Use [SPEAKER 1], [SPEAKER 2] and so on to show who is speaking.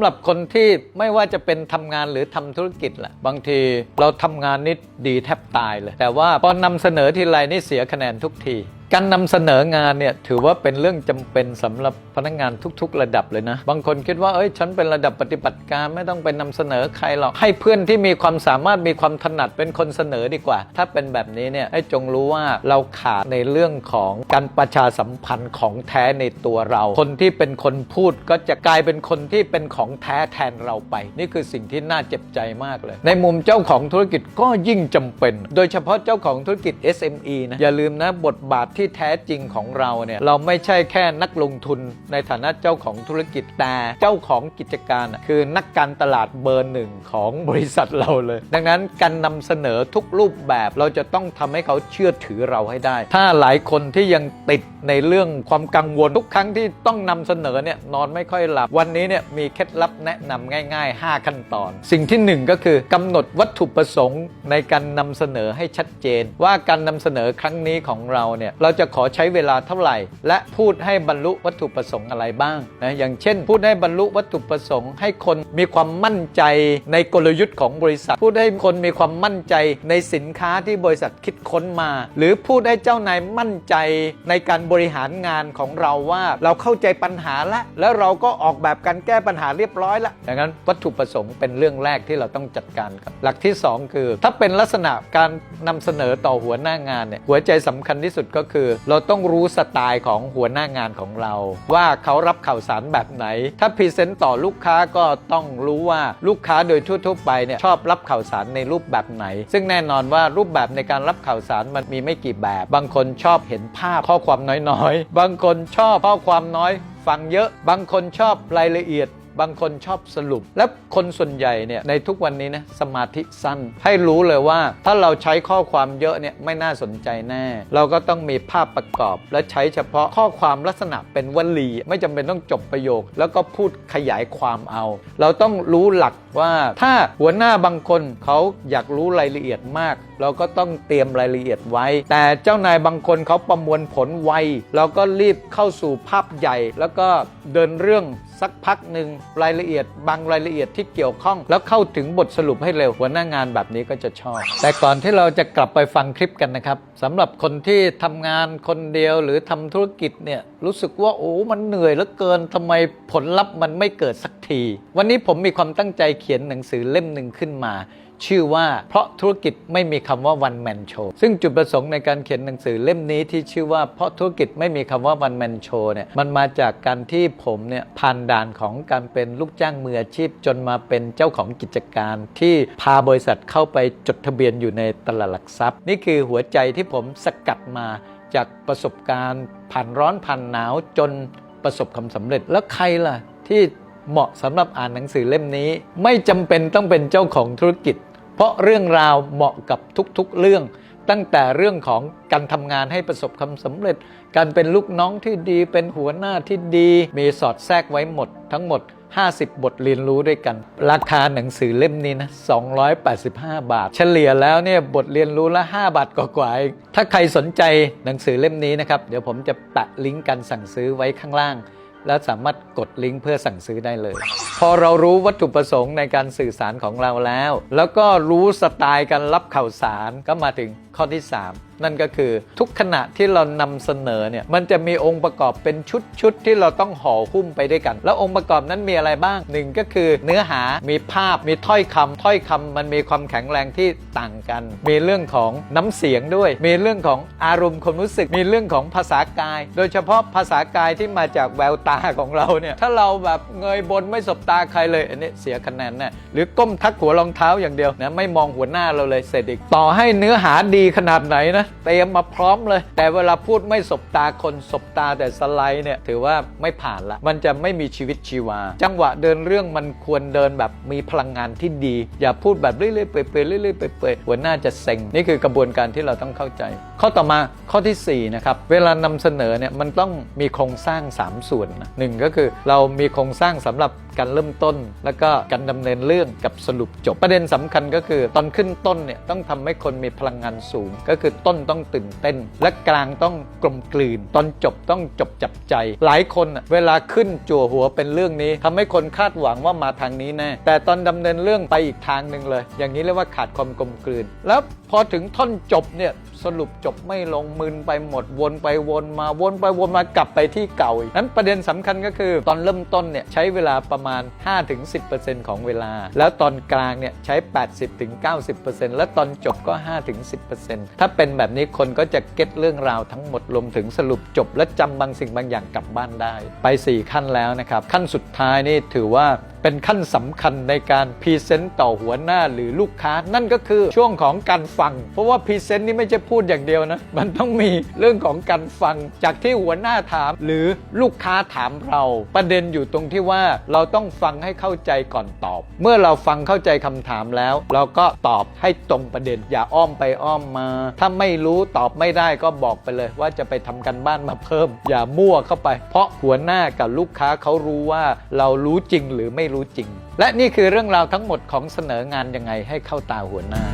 [SPEAKER 1] ำหรับคนที่ไม่ว่าจะเป็นทำงานหรือทำธุรกิจแหละบางทีเราทำงานนิดดีแทบตายเลย แต่ว่าพอนำเสนอทีไรนี่เสียคะแนนทุกที การนำเสนองานเนี่ยถือว่าเป็นเรื่องจำเป็นสำหรับพนักงานทุก ๆ ระดับเลยนะ บางคนคิดว่าเอ้ยฉันเป็นระดับปฏิบัติการไม่ต้องไปนำเสนอใครหรอกให้เพื่อนที่มีความสามารถมีความถนัดเป็นคนเสนอดีกว่า ถ้าเป็นแบบนี้เนี่ยให้จงรู้ว่าเราขาดในเรื่องของการประชาสัมพันธ์ของแท้ในตัวเรา คนที่เป็นคนพูดก็จะกลายเป็นคนที่เป็นของแท้แทนเราไป นี่คือสิ่งที่น่าเจ็บใจมากเลย ในมุมเจ้าของธุรกิจก็ยิ่งจำเป็น โดยเฉพาะเจ้าของธุรกิจ SME นะอย่าลืมนะบทบาทที่แท้จริงของเราเนี่ยเราไม่ใช่แค่นักลงทุนในฐานะเจ้าของธุรกิจแต่เจ้าของกิจการ คือนักการตลาดเบอร์หนึ่งของบริษัทเราเลย ดังนั้นการนำเสนอทุกรูปแบบเราจะต้องทำให้เขาเชื่อถือเราให้ได้ ถ้าหลายคนที่ยังติดในเรื่องความกังวลทุกครั้งที่ต้องนำเสนอเนี่ยนอนไม่ค่อยหลับ วันนี้เนี่ยมีเคล็ดลับแนะนำง่าย ๆ 5 ขั้นตอน สิ่งที่ 1 ก็คือกำหนดวัตถุประสงค์ในการนำเสนอให้ชัดเจน ว่าการนำเสนอครั้งนี้ของเราเนี่ยเราราจะขอใช้เวลาเท่าไหร่ และพูดให้บรรลุวัตถุประสงค์อะไรบ้างนะอย่างเช่น พูดให้บรรลุวัตถุประสงค์ ให้คนมีความมั่นใจในกลยุทธ์ของบริษัท พูดให้คนมีความมั่นใจในสินค้าที่บริษัทคิดค้นมา หรือพูดให้เจ้านายมั่นใจในการบริหารงานของเราว่าเราเข้าใจปัญหาแล้วแล้วเราก็ออกแบบการแก้ปัญหาเรียบร้อยแล้วดังนั้นวัตถุประสงค์เป็นเรื่องแรกที่เราต้องจัดการครับหลักที่ 2 คือ ถ้าเป็นลักษณะการนำเสนอต่อหัวหน้างานเนี่ยหัวใจสำคัญที่สุดก็คือเราต้องรู้สไตล์ของหัวหน้างานของเรา ว่าเขารับข่าวสารแบบไหน ถ้าพรีเซนต์ต่อลูกค้าก็ต้องรู้ว่าลูกค้าโดยทั่วๆไปเนี่ยชอบรับข่าวสารในรูปแบบไหน ซึ่งแน่นอนว่ารูปแบบในการรับข่าวสารมันมีไม่กี่แบบ บางคนชอบเห็นภาพข้อความน้อยๆ บางคนชอบข้อความน้อย ฟังเยอะ บางคนชอบรายละเอียด บางคนชอบสรุป และคนส่วนใหญ่เนี่ยในทุกวันนี้นะสมาธิสั้น ให้รู้เลยว่า ถ้าเราใช้ข้อความเยอะเนี่ยไม่น่าสนใจแน่ เราก็ต้องมีภาพประกอบ และใช้เฉพาะข้อความลักษณะเป็นวลี ไม่จำเป็นต้องจบประโยค แล้วก็พูดขยายความเอา เราต้องรู้หลักว่าถ้าหัวหน้าบางคนเขาอยากรู้รายละเอียดมาก เราก็ต้องเตรียมรายละเอียดไว้ แต่เจ้านายบางคนเขาประมวลผลไวเราก็รีบเข้าสู่ภาพใหญ่แล้วก็ เดินเรื่องสักพักหนึ่งรายละเอียด บางรายละเอียดที่เกี่ยวข้อง แล้วเข้าถึงบทสรุปให้เร็วหัวหน้างานแบบนี้ก็จะชอบ แต่ก่อนที่เราจะกลับไปฟังคลิปกันนะครับสำหรับคนที่ทำงานคนเดียวหรือทำธุรกิจเนี่ยรู้สึกว่าโอ้มันเหนื่อยเหลือเกินทำไมผลลัพธ์มันไม่เกิดสักที วันนี้ผมมีความตั้งใจเขียนหนังสือเล่มหนึ่งขึ้นมา ชื่อว่าเพราะธุรกิจไม่มีคำว่า one man show ซึ่งจุดประสงค์ในการเขียนหนังสือเล่มนี้ที่ชื่อว่าเพราะธุรกิจไม่มีคำว่า one man show เนี่ยมันมาจากการที่ผมเนี่ยผ่านด่านของการเป็นลูกจ้างมืออาชีพจนมาเป็นเจ้าของกิจการ ที่พาบริษัทเข้าไปจดทะเบียนอยู่ในตลาดหลักทรัพย์ นี่คือหัวใจที่ผมสกัดมาจากประสบการณ์ผ่านร้อนผ่านหนาวจนประสบความสำเร็จแล้วใครล่ะที่เหมาะสำหรับอ่านหนังสือเล่มนี้ ไม่จำเป็นต้องเป็นเจ้าของธุรกิจ เพราะเรื่องราวเหมาะกับทุกๆเรื่อง ตั้งแต่เรื่องของการทำงานให้ประสบความสำเร็จ การเป็นลูกน้องที่ดี เป็นหัวหน้าที่ดี มีสอดแทรกไว้หมด ทั้งหมด 50 บทเรียนรู้ด้วยกัน ราคาหนังสือเล่มนี้นะ 285 บาท เฉลี่ยแล้วเนี่ยบทเรียนรู้ละ 5 บาทกว่าๆเองถ้าใครสนใจหนังสือเล่มนี้นะครับ เดี๋ยวผมจะแปะลิงก์การสั่งซื้อไว้ข้างล่าง และสามารถกดลิงก์เพื่อสั่งซื้อได้เลย พอเรารู้วัตถุประสงค์ในการสื่อสารของเราแล้ว แล้วก็รู้สไตล์การรับข่าวสารก็มาถึงข้อที่ 3 นั่นก็คือทุกขณะที่เรานำเสนอเนี่ยมันจะมีองค์ประกอบเป็นชุดชุดๆที่เราต้องห่อหุ้มไปด้วยกัน แล้วองค์ประกอบนั้นมีอะไรบ้างหนึ่งก็คือเนื้อหามีภาพมีถ้อยคำถ้อยคำมันมีความแข็งแรงที่ต่างกัน มีเรื่องของน้ำเสียงด้วย มีเรื่องของอารมณ์ความรู้สึก มีเรื่องของภาษากาย โดยเฉพาะภาษากายที่มาจากแววตาของเราเนี่ยถ้าเราแบบเงยบนไม่สบตาใครเลยอันนี้เสียคะแนนแน่หรือก้มทักหัวรองเท้าอย่างเดียวนะไม่มองหัวหน้าเราเลยเสร็จอีกต่อให้เนื้อหาดีขนาดไหนนะ เตรียมมาพร้อมเลย แต่เวลาพูดไม่สบตาคนสบตาแต่สไลด์เนี่ยถือว่าไม่ผ่านละ มันจะไม่มีชีวิตชีวา จังหวะเดินเรื่องมันควรเดินแบบมีพลังงานที่ดี อย่าพูดแบบเรื่อยๆเปื่อยๆเรื่อยๆเปื่อยๆหัวหน้าจะเซ็งนี่คือกระบวนการที่เราต้องเข้าใจ ข้อต่อมาข้อทีสี่4นะครับเวลานำเสนอเนี่ยมันต้องมีโครงสร้าง 3 ส่วนนะหนึ่งก็คือเรามีโครงสร้างสำหรับการเริ่มต้น แล้วก็การดำเนินเรื่องกับสรุปจบประเด็นสำคัญก็คือตอนขึ้นต้นเนี่ยต้องทำให้คนมีพลังงานสูง ก็คือต้นต้องตื่นเต้น และกลางต้องกลมกลืน ตอนจบต้องจบจับใจ หลายคนเวลาขึ้นจั่วหัวเป็นเรื่องนี้ทำให้คนคาดหวังว่ามาทางนี้แน่แต่ตอนดำเนินเรื่องไปอีกทางหนึ่งเลย อย่างนี้เรียกว่าขาดความกลมกลืน แล้วพอถึงท่อนจบเนี่ย สรุปจบไม่ลงมึนไปหมดวนไปวนมาวนไปวนมากลับไปที่เก่าอีกนั้นประเด็นสำคัญก็คือตอนเริ่มต้นเนี่ยใช้เวลาประมาณ 5-10%ของเวลา แล้วตอนกลางเนี่ยใช้ 80-90%แล้วตอนจบก็ 5-10%ถ้าเป็นแบบนี้คนก็จะเก็ตเรื่องราวทั้งหมดรวมถึงสรุปจบและจำบางสิ่งบางอย่างกลับบ้านได้ ไป 4 ขั้นแล้วนะครับ ขั้นสุดท้ายนี่ถือว่าเป็นขั้นสำคัญในการพรีเซนต์ต่อหัวหน้าหรือลูกค้า นั่นก็คือช่วงของการฟัง เพราะว่าพรีเซนต์นี่ไม่ใช่พูดอย่างเดียวนะ มันต้องมีเรื่องของการฟัง จากที่หัวหน้าถามหรือลูกค้าถามเรา ประเด็นอยู่ตรงที่ว่าเราต้องฟังให้เข้าใจก่อนตอบ เมื่อเราฟังเข้าใจคำถามแล้ว เราก็ตอบให้ตรงประเด็นอย่าอ้อมไปอ้อมมา ถ้าไม่รู้ตอบไม่ได้ก็บอกไปเลย ว่าจะไปทำกันบ้านมาเพิ่ม อย่ามั่วเข้าไป เพราะหัวหน้ากับลูกค้าเขารู้ว่าเรารู้จริงหรือไม่รู้จริง และนี่คือเรื่องราวทั้งหมดของเสนองานยังไงให้เข้าตาหัวหน้า